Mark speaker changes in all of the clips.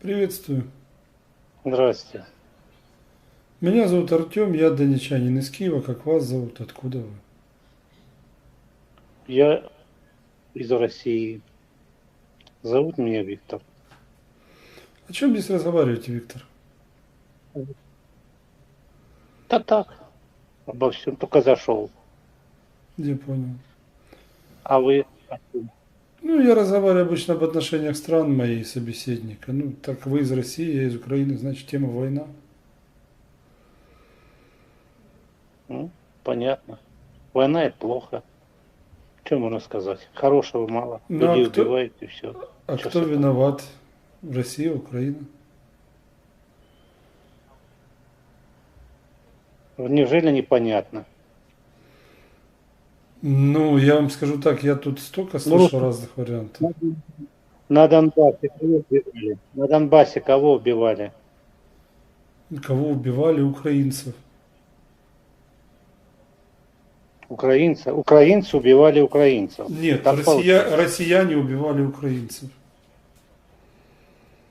Speaker 1: Приветствую.
Speaker 2: Здрасте.
Speaker 1: Меня зовут Артем, я донечанин из Киева. Как вас зовут? Откуда вы?
Speaker 2: Я из России. Зовут меня Виктор.
Speaker 1: О чем здесь разговариваете, Виктор?
Speaker 2: Да так, обо всем только зашел.
Speaker 1: Я понял.
Speaker 2: А вы?
Speaker 1: Ну, я разговариваю обычно об отношениях стран моей собеседника. Ну, так вы из России, я из Украины, значит, тема война.
Speaker 2: Ну, понятно. Война это плохо. Что можно сказать? Хорошего мало.
Speaker 1: Ну, а
Speaker 2: Людей
Speaker 1: кто-
Speaker 2: убивают и все.
Speaker 1: А
Speaker 2: Чё
Speaker 1: кто виноват? Россия, Украина?
Speaker 2: Неужели непонятно?
Speaker 1: Ну, я вам скажу так, я тут столько слышал разных вариантов.
Speaker 2: На Донбассе кого убивали? На Донбассе кого убивали?
Speaker 1: Кого убивали? Украинцев.
Speaker 2: Украинцы. Украинцы убивали украинцев.
Speaker 1: Нет,
Speaker 2: Так
Speaker 1: россия- россияне убивали украинцев.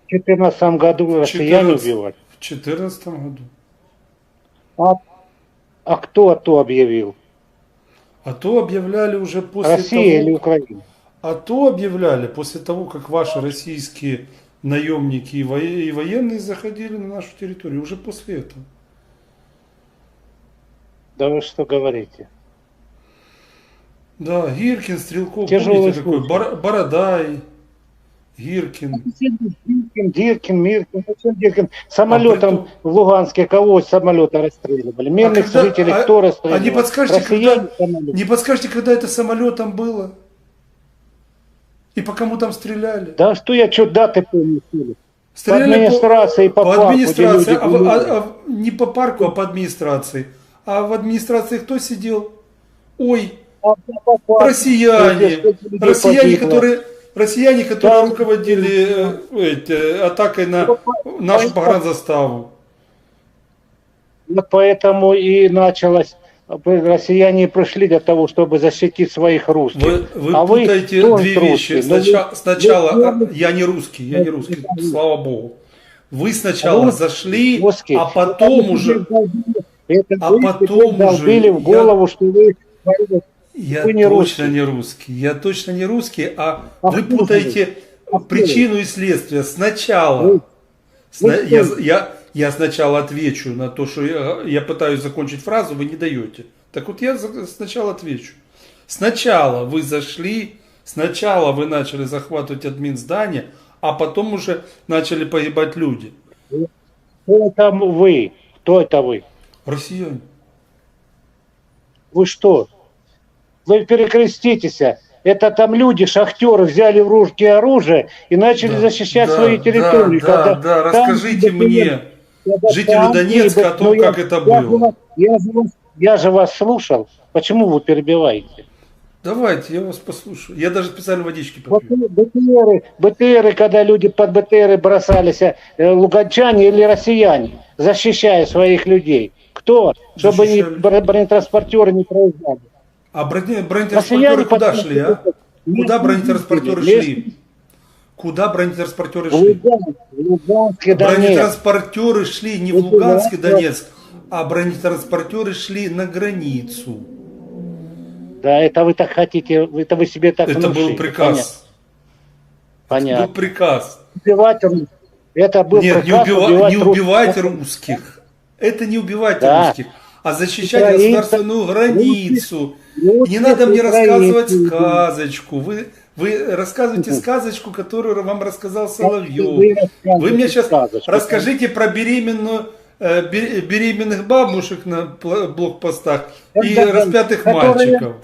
Speaker 2: В 2014 году россияне
Speaker 1: 14.
Speaker 2: убивали.
Speaker 1: В 2014 году.
Speaker 2: А, а кто то объявил?
Speaker 1: А то объявляли уже после
Speaker 2: Россия или
Speaker 1: того,
Speaker 2: Украина?
Speaker 1: а то объявляли после того, как ваши российские наемники и, военные заходили на нашу территорию. Уже после этого.
Speaker 2: Да вы что говорите?
Speaker 1: Да, Гиркин, Стрелков,
Speaker 2: Тяжелый
Speaker 1: помните какой?
Speaker 2: случай.
Speaker 1: Бар- Бородай, Гиркин.
Speaker 2: Диркин, Диркин, Миркин, зачем Диркин? Самолетом
Speaker 1: А
Speaker 2: в Луганске кого самолета расстреливали? Мирных
Speaker 1: когда-
Speaker 2: жителей
Speaker 1: а-
Speaker 2: кто расстреливал?
Speaker 1: а не подскажете,
Speaker 2: Россияне
Speaker 1: когда-
Speaker 2: самолет?
Speaker 1: Не подскажете, когда это самолетом было? И по кому там стреляли?
Speaker 2: Да что я что даты помню? Филипп? По
Speaker 1: Стреляли
Speaker 2: администрации, по,
Speaker 1: по
Speaker 2: парку,
Speaker 1: администрации,
Speaker 2: люди
Speaker 1: а, а- а не по парку, а по администрации. А в администрации кто сидел? Ой,
Speaker 2: А по парку,
Speaker 1: россияне, россияне, которые, россияне, которые
Speaker 2: Да.
Speaker 1: руководили э, эти, атакой на нашу погранзаставу.
Speaker 2: Вот поэтому и началось. Россияне пришли для того, чтобы защитить своих русских.
Speaker 1: Вы, вы
Speaker 2: А вы
Speaker 1: путаете
Speaker 2: тоже
Speaker 1: две
Speaker 2: русский,
Speaker 1: вещи.
Speaker 2: но вы-
Speaker 1: Сначала, сначала
Speaker 2: вы-
Speaker 1: а, я не русский, я не русский, слава богу. Вы сначала
Speaker 2: Вы
Speaker 1: зашли,
Speaker 2: Русский.
Speaker 1: а потом уже
Speaker 2: Это
Speaker 1: а
Speaker 2: вы
Speaker 1: потом уже
Speaker 2: в голову, что вы
Speaker 1: Я
Speaker 2: Вы не
Speaker 1: точно
Speaker 2: русский.
Speaker 1: не русский. Я точно не русский, а,
Speaker 2: А
Speaker 1: вы путаете
Speaker 2: А
Speaker 1: причину и следствие. Сначала.
Speaker 2: Вы-
Speaker 1: Сна-
Speaker 2: вы
Speaker 1: я, я, я сначала отвечу на то, что я, я пытаюсь закончить фразу, вы не даете. Так вот я сначала отвечу. Сначала вы зашли, сначала вы начали захватывать админ здания, а потом уже начали погибать люди.
Speaker 2: Кто там вы? Кто это вы?
Speaker 1: Россияне.
Speaker 2: Вы что? Вы перекреститесь. Это там люди, шахтеры, взяли в руки оружие и начали
Speaker 1: Да,
Speaker 2: защищать
Speaker 1: да,
Speaker 2: свои территории.
Speaker 1: Да, да, да,
Speaker 2: там
Speaker 1: расскажите
Speaker 2: были
Speaker 1: мне,
Speaker 2: когда
Speaker 1: жителю
Speaker 2: там
Speaker 1: Донецка,
Speaker 2: были,
Speaker 1: о том,
Speaker 2: но я-
Speaker 1: как это
Speaker 2: я
Speaker 1: было.
Speaker 2: вас- Я же, вас, я же вас слушал. Почему вы перебиваете?
Speaker 1: Давайте, я вас послушаю. Я даже специально водички попью.
Speaker 2: БТРы, БТРы, когда люди под БТРы бросались, э, луганчане или россияне, защищая своих людей. Кто? Чтобы не, бронетранспортеры не проезжали.
Speaker 1: А броне- бронетранспортеры куда шли, а? Куда бронетранспортеры шли? Куда бронетранспортеры шли? Бронетранспортеры шли не в
Speaker 2: Это
Speaker 1: Луганск и Донецк, а бронетранспортеры шли на границу.
Speaker 2: Да, это вы так хотите, это вы себе так
Speaker 1: Это был приказ.
Speaker 2: Понятно.
Speaker 1: Был приказ.
Speaker 2: Убивать рус- Это был
Speaker 1: Нет, не,
Speaker 2: приказ
Speaker 1: убива-
Speaker 2: убивать
Speaker 1: не убивать русских. Это не убивать
Speaker 2: Да.
Speaker 1: русских, а защищать
Speaker 2: Украинцы-
Speaker 1: государственную границу.
Speaker 2: русских,
Speaker 1: Не надо мне рассказывать сказочку. Вы, вы рассказываете сказочку, которую вам рассказал Соловьев. Вы мне сейчас
Speaker 2: сказочку.
Speaker 1: расскажите про беременную, э, бе- беременных бабушек на блокпостах и
Speaker 2: Да,
Speaker 1: распятых
Speaker 2: которые-
Speaker 1: мальчиков.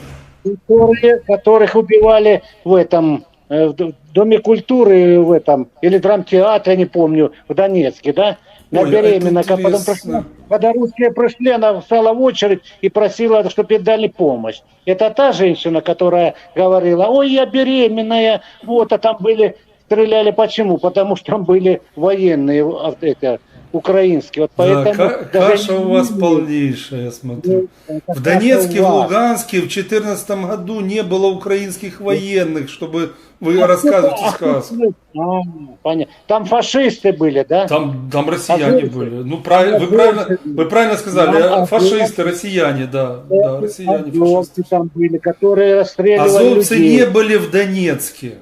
Speaker 2: которые, которых убивали в этом э, в Доме культуры в этом, или драмтеатре, я не помню, в Донецке, да? На
Speaker 1: Ой,
Speaker 2: беременных, а потом пришла, когда русские пришли, она встала в очередь и просила, чтобы ей дали помощь. Это та женщина, которая говорила, ой, я беременная, вот, а там были, стреляли почему? Потому что там были военные, это, украинские, вот
Speaker 1: Да,
Speaker 2: поэтому... даже
Speaker 1: каша у вас
Speaker 2: не-
Speaker 1: полнейшая, я смотрю.
Speaker 2: Это
Speaker 1: В Донецке, в. Луганске в 2014 году не было украинских военных, чтобы вы рассказываете сказку.
Speaker 2: А, понятно. Там фашисты были, да?
Speaker 1: Там, там россияне
Speaker 2: Азовцы.
Speaker 1: были. Ну, правильно, вы, правильно, вы правильно сказали,
Speaker 2: Да,
Speaker 1: а, фашисты, россияне, да. Да, россияне, фашисты.
Speaker 2: Там были, которые расстреливали
Speaker 1: Азовцы
Speaker 2: людей.
Speaker 1: не были в Донецке.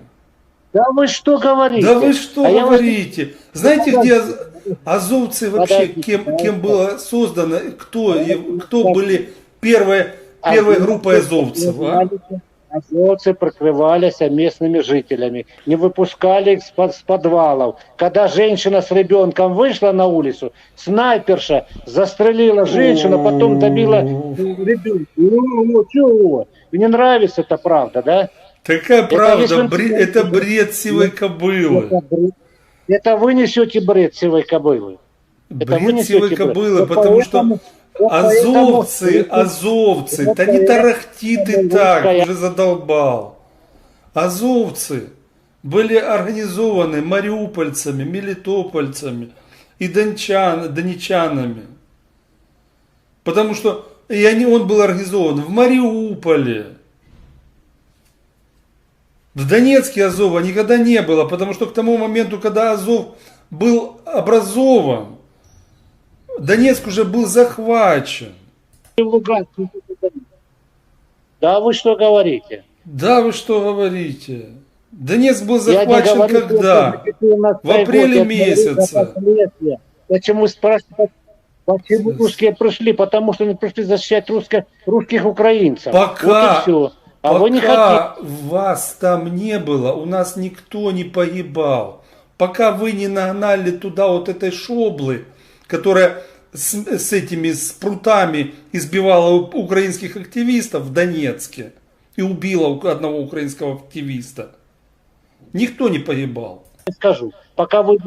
Speaker 2: Да вы что говорите?
Speaker 1: Да вы что
Speaker 2: А я
Speaker 1: говорите? Знаете, где аз- азовцы вообще,
Speaker 2: Подождите,
Speaker 1: кем,
Speaker 2: подождите.
Speaker 1: кем было создано, кто, кто были первые,
Speaker 2: А
Speaker 1: первой
Speaker 2: Азовцы
Speaker 1: группой азовцев? а?
Speaker 2: Азовцы прикрывались местными жителями, не выпускали их с, под- с подвалов. Когда женщина с ребенком вышла на улицу, снайперша застрелила женщину, потом добила ребенка. Ну, чего? Не нравится это правда, да?
Speaker 1: Такая правда, это бред сивой кобылы.
Speaker 2: Это, бред. Это вы несете бред сивой кобылы. Это
Speaker 1: Бред
Speaker 2: бред.
Speaker 1: кобылы, потому что
Speaker 2: поэтому-
Speaker 1: азовцы,
Speaker 2: поэтому-
Speaker 1: азовцы, да не тарахти ты так, уже задолбал. Азовцы были организованы мариупольцами, мелитопольцами и дончан, донечанами. Потому что и они, он был организован в Мариуполе. В Донецке Азова никогда не было, потому что к тому моменту, когда Азов был образован, Донецк уже был захвачен.
Speaker 2: в. Да вы что говорите?
Speaker 1: Да, вы что говорите? Донецк был захвачен
Speaker 2: говорю,
Speaker 1: когда?
Speaker 2: что это 14
Speaker 1: В апреле
Speaker 2: год,
Speaker 1: месяце.
Speaker 2: Почему спрашивают, почему русские пришли? Потому что они пришли защищать русско- русских украинцев.
Speaker 1: Пока-
Speaker 2: Вот и все. А
Speaker 1: Пока
Speaker 2: вы не хотите.
Speaker 1: вас там не было, у нас никто не погибал. Пока вы не нагнали туда вот этой шоблы, которая с, с этими с прутами избивала украинских активистов в Донецке и убила одного украинского активиста. Никто не погибал.
Speaker 2: скажу, пока вы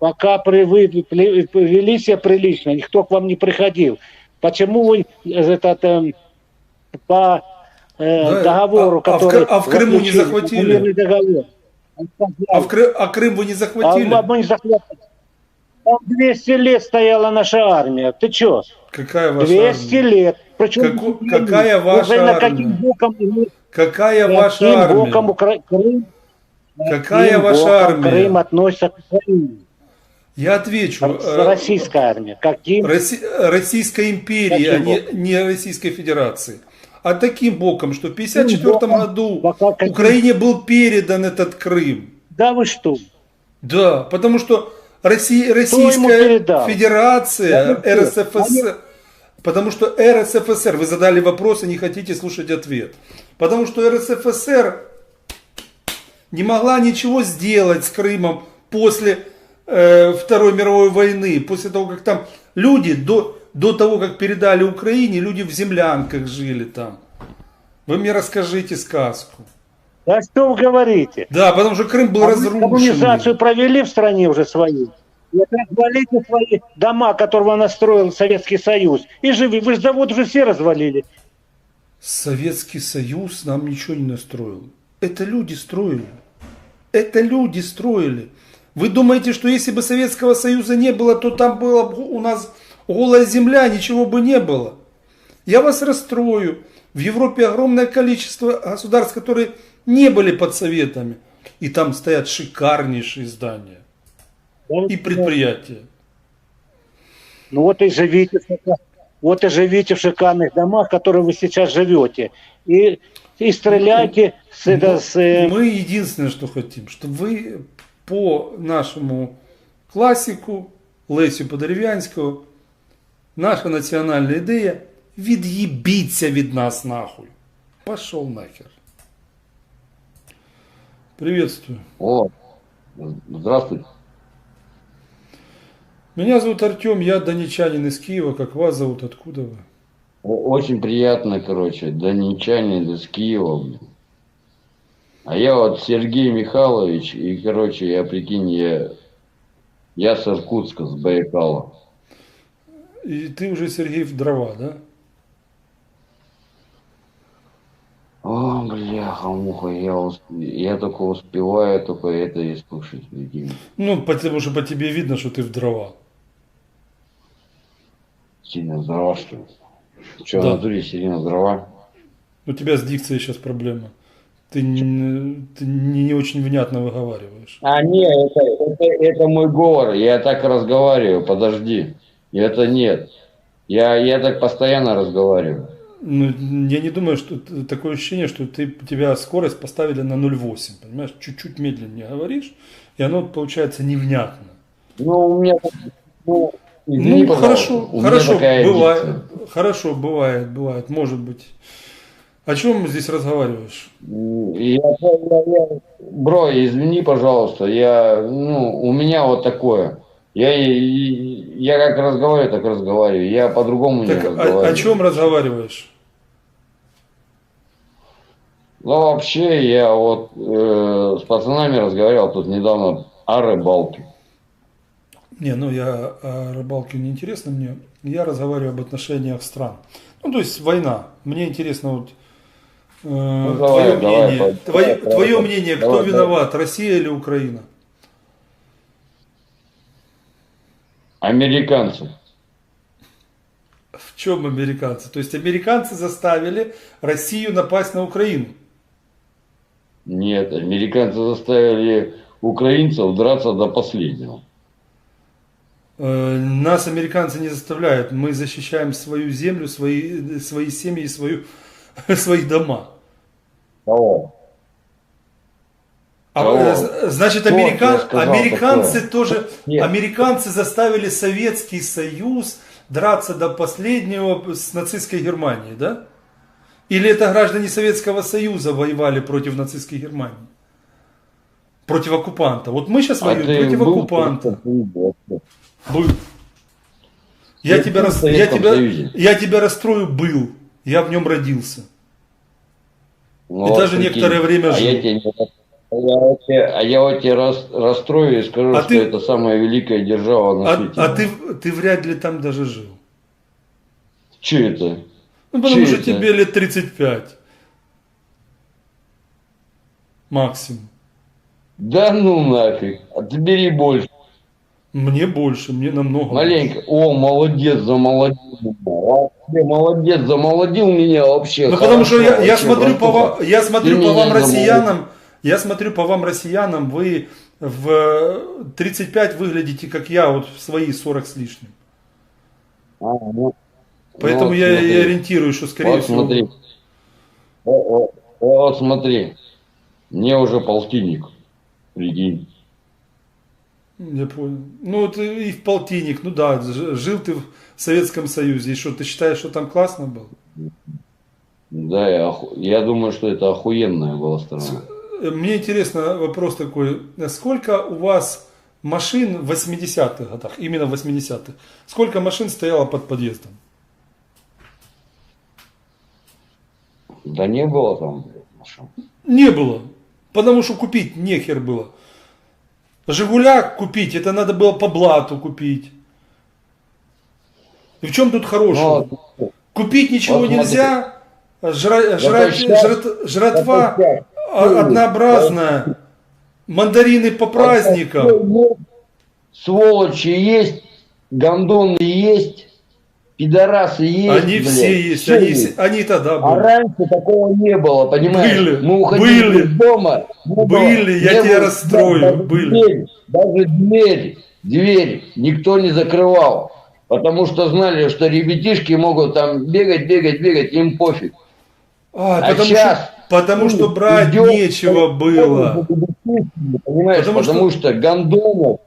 Speaker 2: пока при, вы вели себя прилично, никто к вам не приходил. Почему вы этот, эм, по э,
Speaker 1: Да,
Speaker 2: договору,
Speaker 1: а- а в
Speaker 2: который...
Speaker 1: А в Крыму не захватили?
Speaker 2: договор,
Speaker 1: А, в а Крым вы не
Speaker 2: а
Speaker 1: захватили?
Speaker 2: мы не захватили. Там 200 лет стояла наша армия. Ты чё?
Speaker 1: Какая ваша
Speaker 2: 200
Speaker 1: армия?
Speaker 2: лет. Причем
Speaker 1: Како- какая ваша
Speaker 2: Уже на
Speaker 1: армия?
Speaker 2: каким боком,
Speaker 1: Какая ваша
Speaker 2: каким боком
Speaker 1: армия?
Speaker 2: Укра- Крым,
Speaker 1: Какая
Speaker 2: каким
Speaker 1: ваша
Speaker 2: боком
Speaker 1: армия?
Speaker 2: Крым относится к Украине.
Speaker 1: Я отвечу. э,
Speaker 2: Российская армия. Каким?
Speaker 1: Роси- Российской империи, а
Speaker 2: Каким
Speaker 1: не,
Speaker 2: боком?
Speaker 1: не Российской Федерации. А таким боком, что в 1954
Speaker 2: боком?
Speaker 1: году? Украине был передан этот Крым.
Speaker 2: Да вы что?
Speaker 1: Да, потому что Россия, Российская? Федерация,
Speaker 2: что?
Speaker 1: РСФСР, потому что РСФСР, вы задали вопрос и не хотите слушать ответ. Потому что РСФСР не могла ничего сделать с Крымом после э, Второй мировой войны, после того, как там люди, до, до того, как передали Украине, люди в землянках жили там. Вы мне расскажите сказку.
Speaker 2: Да что вы говорите?
Speaker 1: Да, потому что Крым был
Speaker 2: А
Speaker 1: разрушен.
Speaker 2: Коммунизацию провели в стране уже свою. Вот развалите свои дома, которые настроил Советский Союз. И живи. Вы же завод уже все развалили.
Speaker 1: Советский Союз нам ничего не настроил. Это люди строили. Это люди строили. Вы думаете, что если бы Советского Союза не было, то там была бы у нас голая земля, ничего бы не было. Я вас расстрою. В Европе огромное количество государств, которые не были под советами. И там стоят шикарнейшие здания и предприятия.
Speaker 2: Ну вот и живите. Вот и живите в шикарных домах, в которых вы сейчас живете. И, и стреляйте с, это, с, э,
Speaker 1: Мы единственное, что хотим, чтобы вы по нашему классику Лесю Подерев'янського, наша національна ідея від'їбіться від нас нахуй. Пошел нахер. Приветствую.
Speaker 3: О, здравствуйте.
Speaker 1: Меня зовут Артем, я донечанин из Киева. Как вас зовут? Откуда вы?
Speaker 3: О- Очень приятно, короче, донечанин из Киева. блин. А я вот Сергей Михайлович, и, короче, я, прикинь, я, я с Иркутска, с Байкала.
Speaker 1: И ты уже, Сергей, в дрова, да?
Speaker 3: О, бляха, муха, я, усп- я только успеваю только это и слушать.
Speaker 1: Ну, потому что по тебе видно, что ты в дрова.
Speaker 3: Сильно дрова, что ли? Что,
Speaker 1: Да.
Speaker 3: натуре сильно дрова?
Speaker 1: У тебя с дикцией сейчас проблема. Ты, не- ты не, не очень внятно выговариваешь.
Speaker 3: А, не, это, это, это мой говор. Я так разговариваю, подожди. Это нет. Я, я так постоянно разговариваю.
Speaker 1: Ну, я не думаю, что такое ощущение, что ты, тебя скорость поставили на 0,8, понимаешь? Чуть-чуть медленнее говоришь, и оно получается невнятно.
Speaker 3: Ну, у меня... Ну, извини,
Speaker 1: ну, хорошо,
Speaker 3: у
Speaker 1: хорошо,
Speaker 3: такая
Speaker 1: бывает,
Speaker 3: дикция.
Speaker 1: хорошо, бывает, бывает, может быть. О чем здесь разговариваешь?
Speaker 3: Я, я- я- бро, извини, пожалуйста, я, ну, у меня вот такое. Я, я как разговариваю, так разговариваю. Я по-другому не
Speaker 1: Так,
Speaker 3: разговариваю.
Speaker 1: о, о чем разговариваешь?
Speaker 3: Ну, вообще, я вот э, с пацанами разговаривал тут недавно о рыбалке.
Speaker 1: Не, ну я о рыбалке не интересно мне. Я разговариваю об отношениях стран. Ну, то есть война. Мне интересно вот э,
Speaker 3: Ну, давай,
Speaker 1: твое
Speaker 3: давай,
Speaker 1: мнение. твое,
Speaker 3: давай,
Speaker 1: твое
Speaker 3: давай.
Speaker 1: мнение, кто
Speaker 3: Давай, давай.
Speaker 1: виноват, Россия или Украина?
Speaker 3: Американцы.
Speaker 1: В чем американцы? То есть американцы заставили Россию напасть на Украину.
Speaker 3: Нет, американцы заставили украинцев драться до последнего.
Speaker 1: Э, Нас американцы не заставляют. Мы защищаем свою землю, свои, свои семьи, и свою, свои дома.
Speaker 3: Кого?
Speaker 1: А, э, значит, американ- американцы
Speaker 3: такое?
Speaker 1: тоже,
Speaker 3: Нет.
Speaker 1: американцы заставили Советский Союз драться до последнего с нацистской Германией, да? Или это граждане Советского Союза воевали против нацистской Германии? Против оккупанта. Вот мы сейчас
Speaker 3: А
Speaker 1: воюем против
Speaker 3: был
Speaker 1: оккупанта. Был. Я
Speaker 3: Ты
Speaker 1: тебя, рас- я, тебя,
Speaker 3: Союзе?
Speaker 1: я тебя расстрою, был. Я в нем родился.
Speaker 3: Ну,
Speaker 1: И даже
Speaker 3: прикинь.
Speaker 1: некоторое время
Speaker 3: а
Speaker 1: жил.
Speaker 3: Я тебе, не- а я вот тебе, а я вот тебе рас- расстрою и скажу,
Speaker 1: А
Speaker 3: что
Speaker 1: ты-
Speaker 3: это самая великая держава на
Speaker 1: А,
Speaker 3: свете.
Speaker 1: а ты, ты вряд ли там даже жил.
Speaker 3: Че это?
Speaker 1: Ну, потому
Speaker 3: Че
Speaker 1: что
Speaker 3: это?
Speaker 1: тебе лет 35. Максимум.
Speaker 3: Да ну нафиг. А ты бери больше.
Speaker 1: Мне больше, мне намного
Speaker 3: Маленько. О, молодец, замолодил. Вообще, молодец, замолодил меня вообще.
Speaker 1: Ну, потому что я, я смотрю по вам, я смотрю
Speaker 3: Ты
Speaker 1: по вам
Speaker 3: замолодил.
Speaker 1: Я смотрю по вам россиянам, вы в 35 выглядите, как я, вот в свои 40 с лишним.
Speaker 3: А, ну,
Speaker 1: Поэтому
Speaker 3: вот
Speaker 1: я
Speaker 3: смотри.
Speaker 1: и ориентируюсь, что скорее
Speaker 3: Вот
Speaker 1: всего...
Speaker 3: смотри. О, Вот смотри. Мне уже полтинник. Прикинь.
Speaker 1: Я понял. Ну, вот и в полтинник, ну да, жил ты в Советском Союзе, и что, ты считаешь, что там классно было?
Speaker 3: Да, я, я думаю, что это охуенная была страна.
Speaker 1: Э, Мне интересно вопрос такой, сколько у вас машин в 80-х годах, именно в 80-х, сколько машин стояло под подъездом?
Speaker 3: Да не было там машин.
Speaker 1: Не было, потому что купить нехер было. Жигуляк купить, это надо было по блату купить. И в чем тут хорошего?
Speaker 3: Ну,
Speaker 1: Купить ничего
Speaker 3: вот
Speaker 1: нельзя, жра- жрать,
Speaker 3: щас-
Speaker 1: жрат- жратва а- однообразная, мандарины по праздникам.
Speaker 3: Ну, Сволочи есть, гондоны есть, пидорасы есть.
Speaker 1: Они
Speaker 3: блядь,
Speaker 1: все есть, они,
Speaker 3: есть.
Speaker 1: они тогда
Speaker 3: А
Speaker 1: были.
Speaker 3: раньше такого не было, понимаешь?
Speaker 1: Были,
Speaker 3: Мы уходили
Speaker 1: были,
Speaker 3: из дома. было-
Speaker 1: были, я
Speaker 3: не
Speaker 1: тебя
Speaker 3: было-
Speaker 1: расстрою,
Speaker 3: даже
Speaker 1: были.
Speaker 3: Дверь, даже дверь, дверь никто не закрывал. Потому что знали, что ребятишки могут там бегать, бегать, бегать, им пофиг.
Speaker 1: А,
Speaker 3: А
Speaker 1: потому,
Speaker 3: щас
Speaker 1: что, потому что брать
Speaker 3: идёт-
Speaker 1: нечего было.
Speaker 3: Понимаешь,
Speaker 1: Потому
Speaker 3: потому,
Speaker 1: что-
Speaker 3: что... гондонов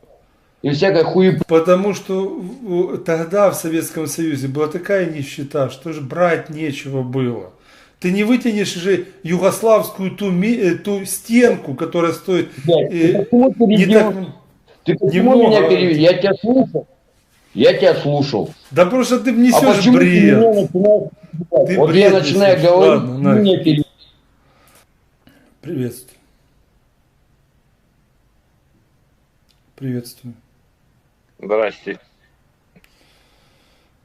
Speaker 3: и всякой хуй
Speaker 1: Потому что тогда в Советском Союзе была такая нищета, что же брать нечего было. Ты не вытянешь же югославскую ту, ми- э, ту стенку, которая стоит
Speaker 3: Блядь,
Speaker 1: э,
Speaker 3: ты почему
Speaker 1: не так...
Speaker 3: Ты почему
Speaker 1: немного.
Speaker 3: меня перевел? Я тебя слушал. Я тебя слушал.
Speaker 1: Да просто ты
Speaker 3: А
Speaker 1: несешь
Speaker 3: почему ты
Speaker 1: бред.
Speaker 3: меня начинаешь...
Speaker 1: Ты
Speaker 3: вот
Speaker 1: бред
Speaker 3: я начинаю
Speaker 1: несешь.
Speaker 3: говорить,
Speaker 1: Ладно,
Speaker 3: ты меня.
Speaker 1: Приветствую. Приветствую.
Speaker 4: Здрасте.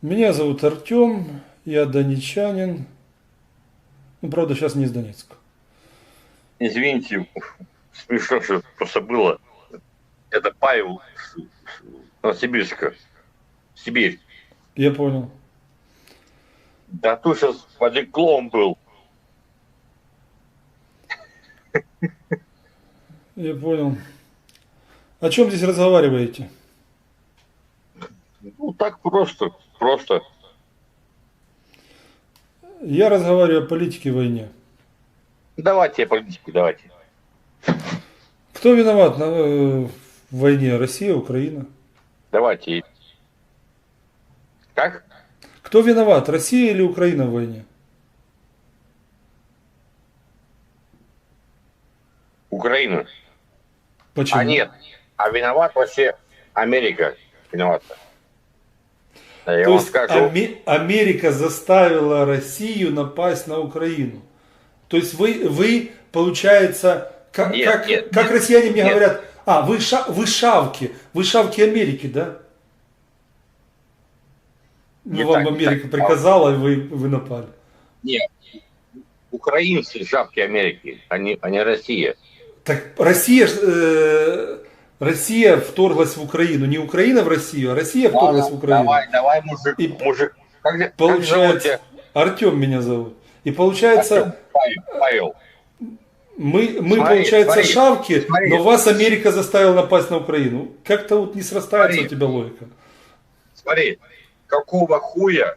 Speaker 1: Меня зовут Артем, я донечанин. Ну, правда, сейчас не из Донецка.
Speaker 4: Извините, смешно, что просто было. Это Павел Новосибирска. Сибирь.
Speaker 1: Я понял.
Speaker 4: Да тут сейчас клоун был.
Speaker 1: Я понял. О чем здесь разговариваете?
Speaker 4: Ну, так просто, просто.
Speaker 1: Я разговариваю о политике и войне.
Speaker 4: Давайте политику, давайте.
Speaker 1: Кто виноват на, э, в войне? Россия, Украина?
Speaker 4: Давайте. Как?
Speaker 1: Кто виноват, Россия или Украина в войне?
Speaker 4: Украина.
Speaker 1: Почему?
Speaker 4: А нет, а виноват вообще Америка. Виновата. Я
Speaker 1: То
Speaker 4: вам
Speaker 1: есть
Speaker 4: скажу.
Speaker 1: Аме- Америка заставила Россию напасть на Украину. То есть вы, вы получается, как,
Speaker 4: Нет,
Speaker 1: как,
Speaker 4: нет,
Speaker 1: как
Speaker 4: нет,
Speaker 1: россияне мне
Speaker 4: нет.
Speaker 1: говорят, а, вы, ша, вы шавки, вы шавки Америки, да? Ну,
Speaker 4: Не
Speaker 1: вам
Speaker 4: так,
Speaker 1: Америка
Speaker 4: так.
Speaker 1: приказала, и вы, вы напали.
Speaker 4: Нет. Украинцы шапки Америки, а не, а не Россия.
Speaker 1: Так Россия, э, Россия вторглась в Украину. Не Украина в Россию, а Россия вторглась в Украину.
Speaker 4: Давай, давай, мужик,
Speaker 1: И
Speaker 4: мужик. Как, же- как
Speaker 1: Получается,
Speaker 4: тебя?
Speaker 1: Артем меня зовут. И получается,
Speaker 4: Артем, Павел, Павел.
Speaker 1: Мы, мы
Speaker 4: Смотри,
Speaker 1: получается,
Speaker 4: смотри,
Speaker 1: шавки,
Speaker 4: смотри.
Speaker 1: но вас Америка заставила напасть на Украину. Как-то вот не срастается
Speaker 4: Смотри.
Speaker 1: у тебя логика.
Speaker 4: Смотри, какого хуя,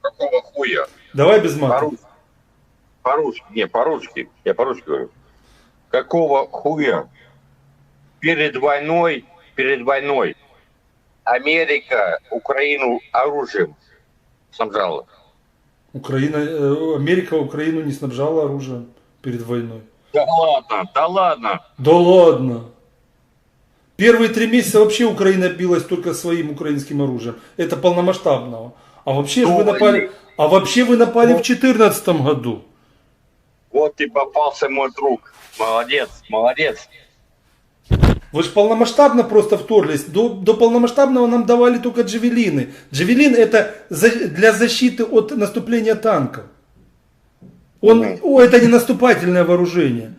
Speaker 4: какого хуя,
Speaker 1: Давай без мата.
Speaker 4: по-русски, не, по-русски, я по-русски говорю, какого хуя перед войной, перед войной Америка Украину оружием снабжала.
Speaker 1: Украина, э, Америка Украину не снабжала оружием перед войной.
Speaker 4: Да ладно, да ладно.
Speaker 1: Да ладно. Первые три месяца вообще Украина билась только своим украинским оружием. Это полномасштабного. А вообще вы
Speaker 4: Ну,
Speaker 1: напали, а вообще вы напали в 2014 году.
Speaker 4: Вот и попался мой друг. Молодец, молодец.
Speaker 1: Вы же полномасштабно просто вторглись. До, до полномасштабного нам давали только джавелины. Джавелин это за- для защиты от наступления танков. Он, о, это не наступательное вооружение.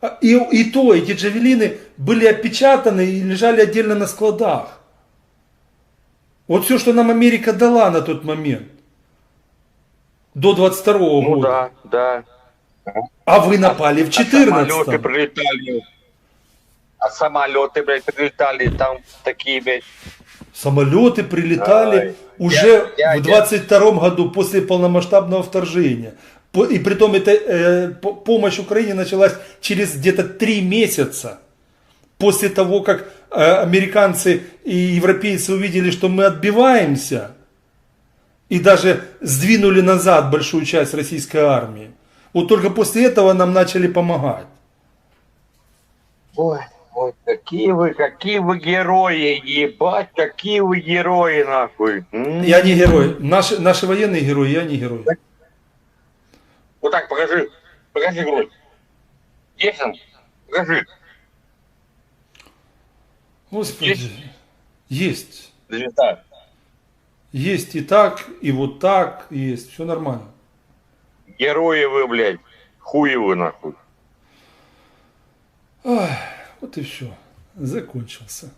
Speaker 1: А- И, и то, эти джавелины были опечатаны и лежали отдельно на складах. Вот все, что нам Америка дала на тот момент. До 22
Speaker 4: Ну
Speaker 1: года.
Speaker 4: да, да.
Speaker 1: А вы напали в
Speaker 4: А
Speaker 1: 14
Speaker 4: самолеты прилетали. А самолеты, блядь, прилетали там такие, блядь.
Speaker 1: Самолеты прилетали
Speaker 4: Ай,
Speaker 1: уже
Speaker 4: я- я-
Speaker 1: в 22 году после полномасштабного вторжения. И притом эта э, по- помощь Украине началась через где-то три месяца после того, как э, американцы и европейцы увидели, что мы отбиваемся, и даже сдвинули назад большую часть российской армии. Вот только после этого нам начали помогать.
Speaker 4: Ой, ой, какие вы, какие вы герои, ебать, какие вы герои, нахуй.
Speaker 1: Я не герой. Наши, наши военные герои, я не герой.
Speaker 4: Вот так, покажи, покажи грудь. Есть он? Покажи.
Speaker 1: Господи,
Speaker 4: Есть?
Speaker 1: есть.
Speaker 4: Звезда.
Speaker 1: Есть и так, и вот так есть. Все нормально.
Speaker 4: Герои вы, блядь. Хуи вы, нахуй.
Speaker 1: Ах, вот и все. Закончился.